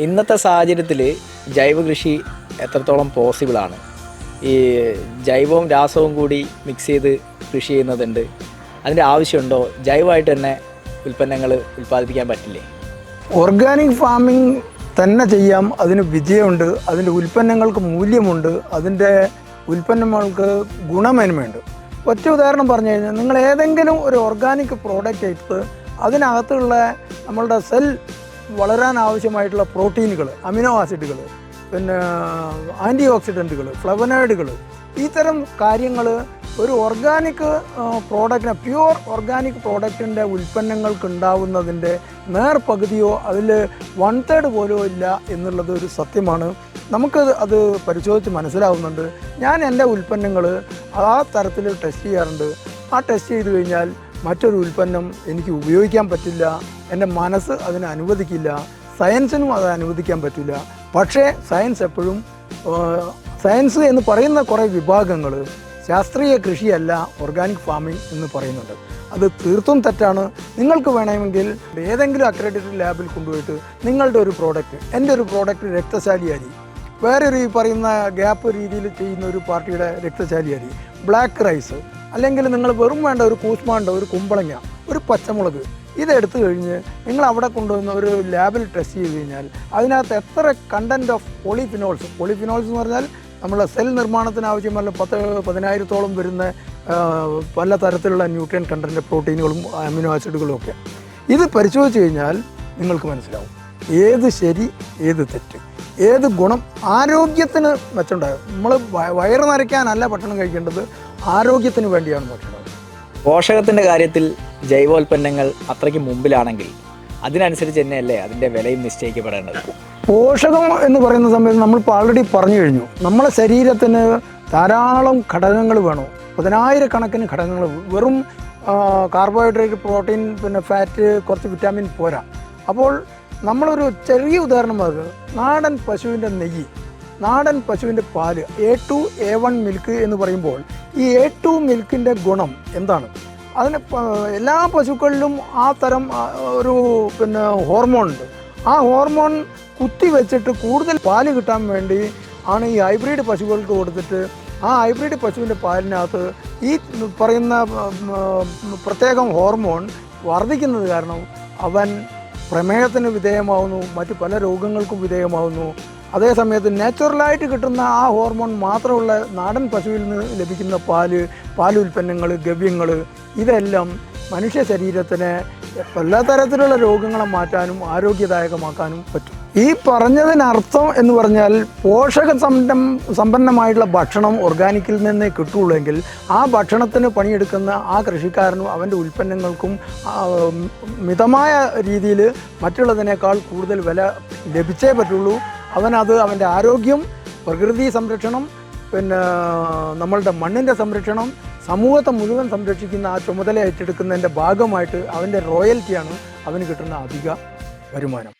ഇന്നത്തെ സാഹചര്യത്തിൽ ജൈവ കൃഷി എത്രത്തോളം പോസിബിളാണ് ഈ ജൈവവും രാസവും കൂടി മിക്സ് ചെയ്ത് കൃഷി ചെയ്യുന്നതുണ്ട്. അതിന്റെ ആവശ്യമുണ്ടോ? ജൈവമായിട്ട് തന്നെ ഉൽപ്പന്നങ്ങൾ ഉൽപ്പാദിപ്പിക്കാൻ പറ്റില്ലേ? ഓർഗാനിക് ഫാമിംഗ് തന്നെ ചെയ്യാം. അതിന് വിജയമുണ്ട്. അതിന്റെ ഉൽപ്പന്നങ്ങൾക്ക് മൂല്യമുണ്ട്. അതിന്റെ ഉൽപ്പന്നങ്ങൾക്ക് ഗുണമേന്മയുണ്ട്. ഒറ്റ ഉദാഹരണം പറഞ്ഞു കഴിഞ്ഞാൽ നിങ്ങൾ ഏതെങ്കിലും ഒരു ഓർഗാനിക് പ്രോഡക്റ്റ് എടുത്ത് അതിനകത്തുള്ള നമ്മളുടെ സെൽ വളരാൻ ആവശ്യമായിട്ടുള്ള പ്രോട്ടീനുകൾ അമിനോ ആസിഡുകൾ പിന്നെ ആന്റി ഓക്സിഡന്റുകൾ ഫ്ലവനോയിഡുകൾ ഇത്തരം കാര്യങ്ങൾ ഒരു ഓർഗാനിക് പ്രോഡക്റ്റിനെ പ്യുവർ ഓർഗാനിക് പ്രോഡക്റ്റിന്റെ ഉൽപ്പന്നങ്ങൾക്ക് ഉണ്ടാവുന്നതിന്റെ നേർ പകുതിയോ അതിൽ വൺ തേർഡ് പോലും ഇല്ല എന്നുള്ളത് ഒരു സത്യമാണ്. നമുക്ക് അത് പരിശോധിച്ച് മനസ്സിലാവുന്നുണ്ട്. ഞാൻ എന്റെ ഉൽപ്പന്നങ്ങൾ ആ തരത്തിൽ ടെസ്റ്റ് ചെയ്യാറുണ്ട്. ആ ടെസ്റ്റ് ചെയ്ത് കഴിഞ്ഞാൽ മറ്റൊരു ഉൽപ്പന്നം എനിക്ക് ഉപയോഗിക്കാൻ പറ്റില്ല. എന്റെ മനസ്സ് അതിനെ അനുവദിക്കില്ല. സയൻസിനും അത് അനുവദിക്കാൻ പറ്റില്ല. പക്ഷേ സയൻസ് എപ്പോഴും സയൻസ് എന്ന് പറയുന്ന കുറേ വിഭാഗങ്ങൾ ശാസ്ത്രീയ കൃഷിയല്ല ഓർഗാനിക് ഫാമിംഗ് എന്ന് പറയുന്നുണ്ട്. അത് തീർത്തും തെറ്റാണ്. നിങ്ങൾക്ക് വേണമെങ്കിൽ ഏതെങ്കിലും അക്രഡിറ്റഡ് ലാബിൽ കൊണ്ടുപോയിട്ട് നിങ്ങളുടെ ഒരു പ്രോഡക്റ്റ് എന്റെ ഒരു പ്രോഡക്റ്റ് രക്തശാലി അരി. വേറൊരു ഈ പറയുന്ന ഗ്യാപ്പ് രീതിയിൽ ചെയ്യുന്ന ഒരു പാർട്ടിയുടെ രക്തശാലി അരി. Black rice. അല്ലെങ്കിൽ നിങ്ങൾ വെറും വേണ്ട ഒരു കൂസ്മാണ്ട ഒരു കുമ്പളങ്ങ ഒരു പച്ചമുളക്. ഇതെടുത്തു കഴിഞ്ഞ് നിങ്ങൾ അവിടെ കൊണ്ടുവന്ന ഒരു ലാബിൽ ടെസ്റ്റ് ചെയ്ത് കഴിഞ്ഞാൽ അതിനകത്ത് എത്ര കണ്ടന്റ് ഓഫ് പോളിഫിനോൾസ് പോളിഫിനോൾസ് എന്ന് പറഞ്ഞാൽ നമ്മൾ സെൽ നിർമ്മാണത്തിന് ആവശ്യമായ പത്ത് പതിനായിരത്തോളം വരുന്ന പല തരത്തിലുള്ള ന്യൂട്രിയൻ കണ്ടന്റ് പ്രോട്ടീനുകളും അമിനോ ആസിഡുകളും ഒക്കെ. ഇത് പരിശോധിച്ച് കഴിഞ്ഞാൽ നിങ്ങൾക്ക് മനസ്സിലാവും ഏത് ശരി ഏത് തെറ്റ്. ഏത് ഗുണം ആരോഗ്യത്തിന് മെച്ചമുണ്ടാകും. നമ്മൾ വയറ് നിറയ്ക്കാനല്ല ഭക്ഷണം കഴിക്കേണ്ടത്. ആരോഗ്യത്തിന് വേണ്ടിയാണ് ഭക്ഷണം. പോഷകത്തിന്റെ കാര്യത്തിൽ ജൈവോൽപ്പന്നങ്ങൾ അത്രയ്ക്ക് മുമ്പിലാണെങ്കിൽ അതിനനുസരിച്ച് തന്നെയല്ലേ അതിന്റെ വിലയും നിശ്ചയിക്കപ്പെടേണ്ടത്? പോഷകം എന്ന് പറയുന്ന സമയത്ത് നമ്മളിപ്പോൾ ആൾറെഡി പറഞ്ഞു കഴിഞ്ഞു. നമ്മളെ ശരീരത്തിന് ധാരാളം ഘടകങ്ങൾ വേണം? പതിനായിരക്കണക്കിന് ഘടകങ്ങൾ വെറും കാർബോഹൈഡ്രേറ്റ് പ്രോട്ടീൻ പിന്നെ ഫാറ്റ് കുറച്ച് വിറ്റാമിൻ പോരാ. അപ്പോൾ നമ്മളൊരു ചെറിയ ഉദാഹരണം പറയുക നാടൻ പശുവിന്റെ നെയ്യ് നാടൻ പശുവിന്റെ പാൽ A two A one milk എന്ന് പറയുമ്പോൾ ഈ എ ടു മിൽക്കിന്റെ ഗുണം എന്താണ്? അതിന് എല്ലാ പശുക്കളിലും ആ തരം ഒരു പിന്നെ ഹോർമോൺ ഉണ്ട്. ആ ഹോർമോൺ കുത്തി വെച്ചിട്ട് കൂടുതൽ പാൽ കിട്ടാൻ വേണ്ടി ആണ് ഈ ഹൈബ്രിഡ് പശുക്കൾക്ക് കൊടുത്തിട്ട് ആ ഹൈബ്രിഡ് പശുവിന്റെ പാലിനകത്ത് ഈ പറയുന്ന പ്രത്യേകം ഹോർമോൺ വർദ്ധിക്കുന്നത് കാരണം അവൻ പ്രമേഹത്തിന് വിധേയമാവുന്നു മറ്റു പല രോഗങ്ങൾക്കും വിധേയമാവുന്നു അതേ സമയത്ത് നാച്ചുറലായിട്ട് കിട്ടുന്ന ആ ഹോർമോൺ മാത്രമുള്ള നാടൻ പശുവിൽ നിന്ന് ലഭിക്കുന്ന പാൽ പാലുൽപ്പന്നങ്ങൾ ഗവ്യങ്ങൾ ഇതെല്ലാം മനുഷ്യ ശരീരത്തിന് എല്ലാ തരത്തിലുള്ള രോഗങ്ങളെ മാറ്റാനും ആരോഗ്യദായകമാക്കാനും പറ്റും. ഈ പറഞ്ഞതിനർത്ഥം എന്ന് പറഞ്ഞാൽ പോഷക സമ്പന്നം സമ്പന്നമായിട്ടുള്ള ഭക്ഷണം ഓർഗാനിക്കിൽ നിന്നേ കിട്ടുള്ളൂ ആ ഭക്ഷണത്തിന് പണിയെടുക്കുന്ന ആ കൃഷിക്കാരനും അവന്റെ ഉൽപ്പന്നങ്ങൾക്കും മിതമായ രീതിയിൽ മറ്റുള്ളതിനേക്കാൾ കൂടുതൽ വില ലഭിച്ചേ പറ്റുള്ളൂ. അവനത് അവന്റെ ആരോഗ്യം പ്രകൃതി സംരക്ഷണം പിന്നെ നമ്മളുടെ മണ്ണിന്റെ സംരക്ഷണം സമൂഹത്തെ മുഴുവൻ സംരക്ഷിക്കുന്ന ആ ചുമതല ഏറ്റെടുക്കുന്നതിന്റെ ഭാഗമായിട്ട് അവന്റെ റോയൽറ്റിയാണ് അവന് കിട്ടുന്ന അധിക വരുമാനം.